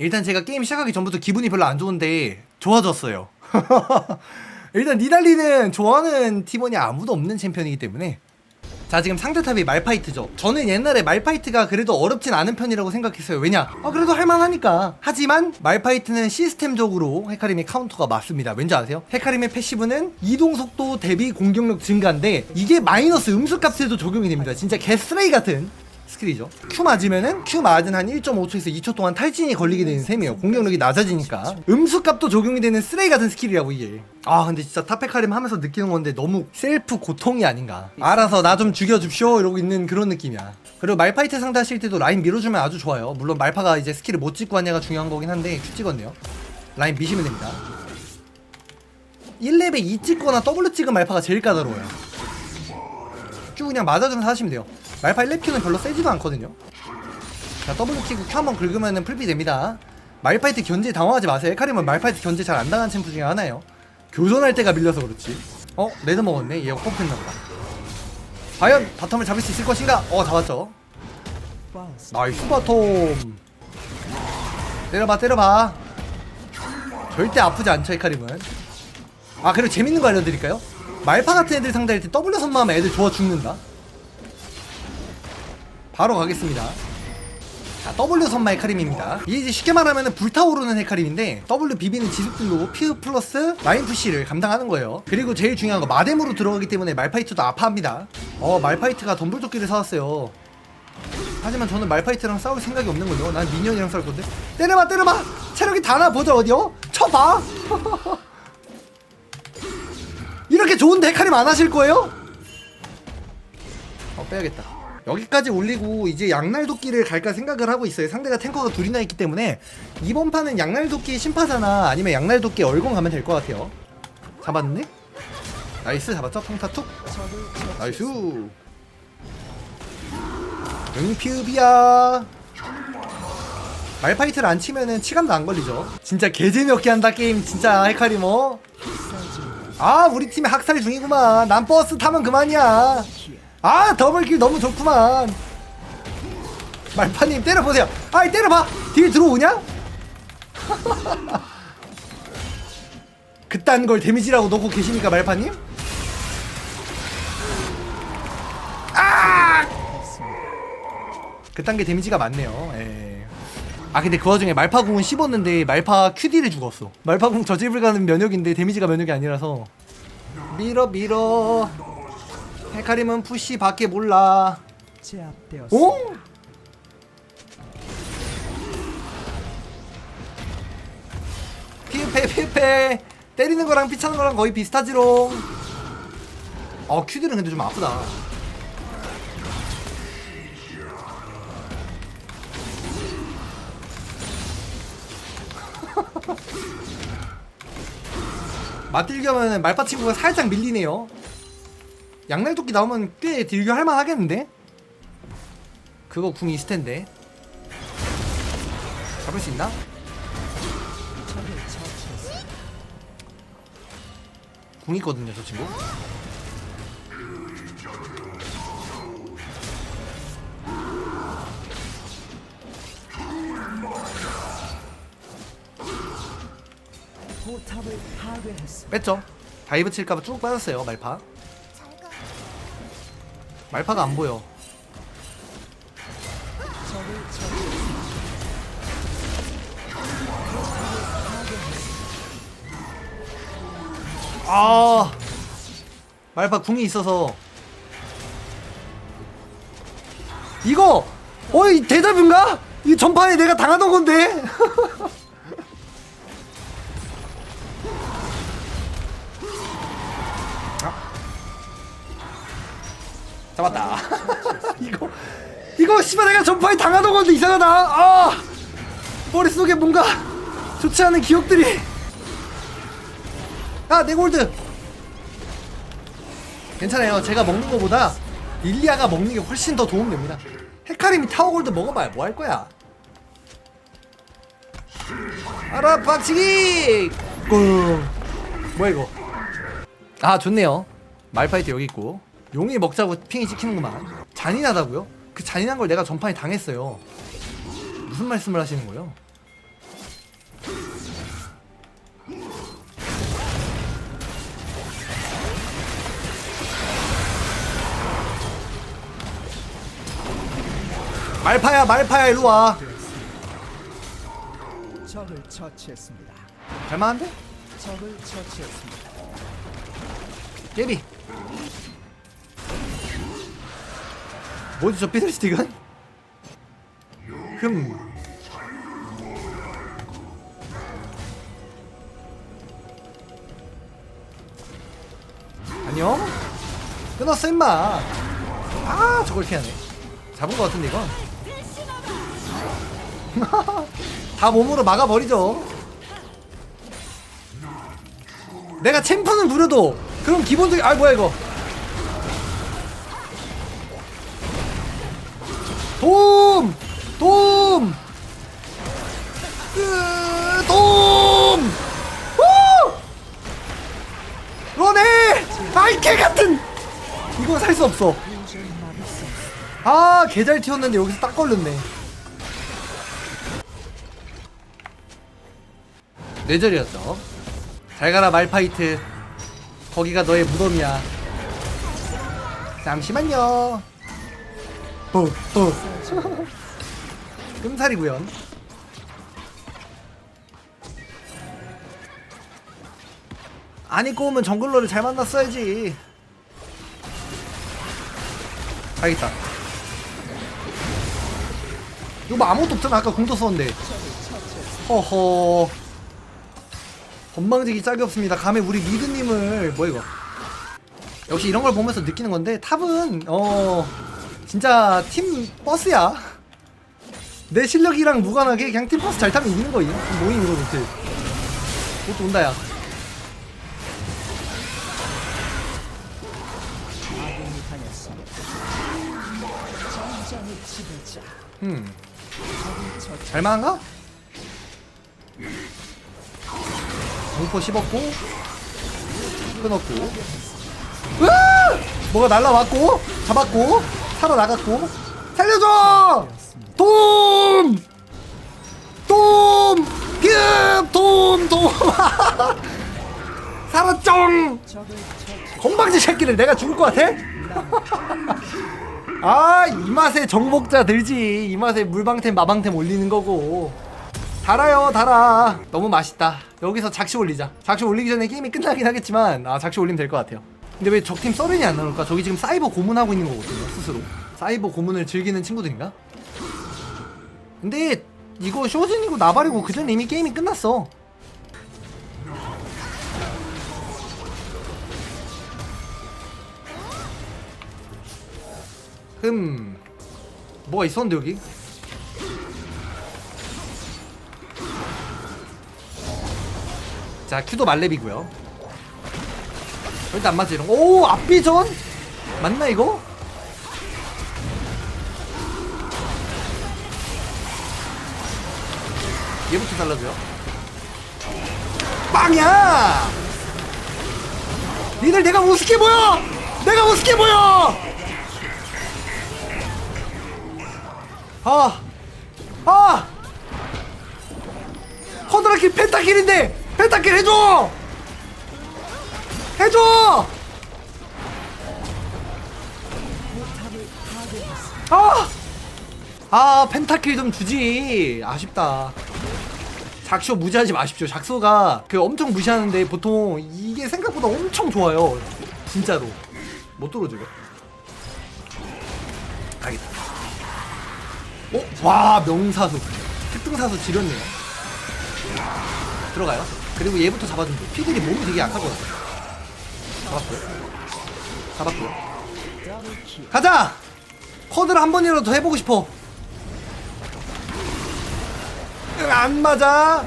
일단 제가 게임 시작하기 전부터 기분이 별로 안 좋은데 좋아졌어요. 일단 니달리는 좋아하는 팀원이 아무도 없는 챔피언이기 때문에. 자 지금 상대탑이 말파이트죠. 저는 옛날에 말파이트가 그래도 어렵진 않은 편이라고 생각했어요. 왜냐? 아 그래도 할만하니까. 하지만 말파이트는 시스템적으로 헤카림의 카운터가 맞습니다. 왠지 아세요? 헤카림의 패시브는 이동속도 대비 공격력 증가인데 이게 마이너스 음수값에도 적용이 됩니다. 진짜 개쓰레기 같은 스킬이죠. Q 맞으면은 Q 맞은 한 1.5초에서 2초 동안 탈진이 걸리게 되는 셈이에요. 공격력이 낮아지니까. 음수값도 적용이 되는 쓰레기 같은 스킬이라고 이게. 아 근데 진짜 탑페카림 하면서 느끼는 건데 너무 셀프 고통이 아닌가. 알아서 나 좀 죽여줍쇼 이러고 있는 그런 느낌이야. 그리고 말파이트 상대하실 때도 라인 밀어주면 아주 좋아요. 물론 말파가 이제 스킬을 못 찍고 하냐가 중요한 거긴 한데 Q 찍었네요. 라인 미시면 됩니다. 1렙에 2 찍거나 W 찍은 말파가 제일 까다로워요. Q 그냥 맞아주면서 하시면 돼요 말파 1렙 Q는 별로 세지도 않거든요. 자 W 키고 Q 한번 긁으면 풀비 됩니다. 말파이트 견제 당황하지 마세요. 카림은 말파이트 견제 잘 안 당한 챔프 중에 하나예요. 교전할 때가 밀려서 그렇지. 어? 레드 먹었네. 얘가 컵했나보다. 과연 바텀을 잡을 수 있을 것인가? 어 잡았죠. 나이스. 바텀. 때려봐 때려봐. 절대 아프지 않죠 헤카림은. 아 그리고 재밌는 거 알려드릴까요? 말파 같은 애들 상대할 때 W 선마하면 애들 좋아 죽는다 바로 가겠습니다 자, W 선마 헤카림입니다. 이게 이제 쉽게 말하면 불타오르는 헤카림인데 W 비비는 지속딜로 피우 플러스 라인 푸시를 감당하는 거예요. 그리고 제일 중요한 거 마뎀으로 들어가기 때문에 말파이트도 아파합니다. 어 말파이트가 덤불토끼를 사왔어요. 하지만 저는 말파이트랑 싸울 생각이 없는 거죠. 난 미니언이랑 싸울 건데. 때려봐 때려봐. 체력이 다나 보자 어디요? 쳐봐. 이렇게 좋은데 헤카림 안 하실 거예요? 어 빼야겠다. 여기까지 올리고 이제 양날 도끼를 갈까 생각을 하고 있어요. 상대가 탱커가 둘이나 있기 때문에 이번 판은 양날 도끼 심파사나 아니면 양날 도끼 얼공 가면 될 것 같아요. 잡았네? 나이스 잡았죠? 평타 툭. 나이스. 응피읍이야. 말파이트를 안 치면은 치감도 안 걸리죠. 진짜 개재미없게 한다 게임 진짜 헤카리머. 아 우리 팀이 학살 중이구만. 난 버스 타면 그만이야. 아 더블킬 너무 좋구만 말파님 때려보세요 아이 때려봐 딜 들어오냐? 그딴 걸 데미지라고 놓고 계시니까 말파님? 아! 그딴 게 데미지가 많네요 예. 아 근데 그 와중에 말파궁은 씹었는데 말파 QD를 죽었어 말파궁 저집을 가는 면역인데 데미지가 면역이 아니라서 밀어 밀어 헤카림은 푸시 밖에 몰라. 제압되었습니다. 오? 피우페 피우페 때리는 거랑 피차는 거랑 거의 비슷하지롱. 어 큐들은 근데 좀 아프다. 맞들겨면 말파 친구가 살짝 밀리네요. 양날도끼 나오면 꽤 딜교 할만 하겠는데? 그거 궁 있을 텐데. 잡을 수 있나? 궁 있거든요, 저 친구. 뺐죠? 다이브 칠까봐 쭉 빠졌어요, 말파. 말파가 안 보여. 아 말파 궁이 있어서 이거 어이 대답인가? 이 전판에 내가 당하던 건데 잡았다 이거 이거 씨발 내가 전판에 당하던 건데 이상하다 아 머릿속에 뭔가 좋지 않은 기억들이 아, 내 골드. 괜찮아요. 제가 먹는 거보다 릴리아가 먹는 게 훨씬 더 도움됩니다. 헤카림이 타워 골드 먹어봐야 뭐 할 거야? 알아, 박치기! 꿍. 뭐야 이거? 아, 좋네요. 말파이트 여기 있고. 용이 먹자고 핑이 찍히는구만 잔인하다고요? 그 잔인한 걸 내가 전판에 당했어요 무슨 말씀을 하시는 거예요? 말파야 말파야 일로와 적을 처치했습니다. 갈만한데? 적을 처치했습니다. 깨비 뭐지 저 피들스틱은? 흠 안녕? 끊었어 임마. 아 저걸 이렇게 하네. 잡은 거 같은데 이건? 다 몸으로 막아버리죠. 내가 챔프는 누려도. 그럼 기본적인 아 뭐야 이거 개 같은! 이거 살 수 없어. 아, 개 잘 튀었는데 여기서 딱 걸렸네. 뇌절이었죠. 잘 가라 말파이트. 거기가 너의 무덤이야. 잠시만요. 어, 어. 끔살이 구현. 아니 꼬우면 정글러를 잘 만났어야지. 알겠다. 이거 뭐 아무것도 없잖아. 아까 공도 썼는데. 허허. 건방지기 짝이 없습니다. 감히 우리 미드님을 뭐 이거. 역시 이런 걸 보면서 느끼는 건데 탑은 어 진짜 팀 버스야. 내 실력이랑 무관하게 그냥 팀 버스 잘 타면 이기는 거임. 모임 이거 못해. 그것도 온다야. 음. 잘만한가? 공포 씹었고 끊었고 으아! 뭐가 날라왔고 잡았고 살아나갔고 살려줘! 돔! 돔! 급! 돔! 돔! 살았쩡! 건방지 새끼들 내가 죽을 것 같아? 아, 이 맛에 정복자 들지. 이 맛에 물방템, 마방템 올리는 거고. 달아요, 달아. 너무 맛있다. 여기서 작시 올리자. 작시 올리기 전에 게임이 끝나긴 하겠지만, 아, 작시 올리면 될 것 같아요. 근데 왜 적팀 썰은이 안 나올까? 저기 지금 사이버 고문하고 있는 거거든요, 스스로. 사이버 고문을 즐기는 친구들인가? 근데 이거 쇼진이고 나발이고 그 전에 이미 게임이 끝났어. 흠 뭐가 있었는데 여기? 자 큐도 말렙이고요 절대 안 맞지 이런 거. 오 앞비전? 맞나 이거? 얘부터 잘라줘요 빵이야! 니들 내가 우습게 보여! 내가 우습게 보여! 아, 아, 허드라킬 펜타킬인데 펜타킬 해줘, 해줘. 아, 아 펜타킬 좀 주지. 아쉽다. 작쇼 무시하지 마십시오. 작소가 그 엄청 무시하는데 보통 이게 생각보다 엄청 좋아요. 진짜로 못 이거. 가겠다. 어? 와 명사수. 특등사수 지렸네요. 들어가요. 그리고 얘부터 잡아주면 돼 피들이 몸이 되게 약하거든 잡았고요. 잡았고요. 가자! 커드를 한 번이라도 더 해보고 싶어. 응, 안 맞아.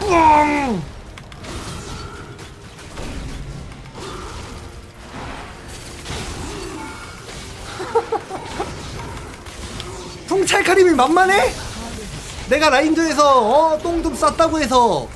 뿡 풍찰카림이 만만해? 내가 라인전에서 어, 똥좀 쌌다고 해서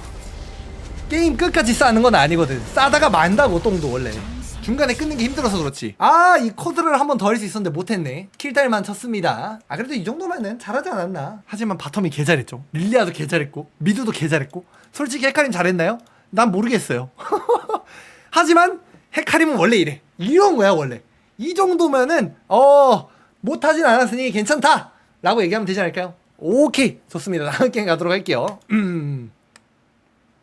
게임 끝까지 싸는 건 아니거든. 싸다가 만다고 똥도 원래. 중간에 끊는 게 힘들어서 그렇지. 아 이 코드를 한번 더 할 수 있었는데 못했네. 킬달만 쳤습니다. 아 그래도 이 정도면은 잘하지 않았나? 하지만 바텀이 개 잘했죠. 릴리아도 개 잘했고 미드도 개 잘했고. 솔직히 헤카림 잘했나요? 난 모르겠어요. 하지만 헤카림은 원래 이래. 이런 거야 원래. 이 정도면은 어 못하진 않았으니 괜찮다 라고 얘기하면 되지 않을까요? 오케이 좋습니다 다음 게임 가도록 할게요 음.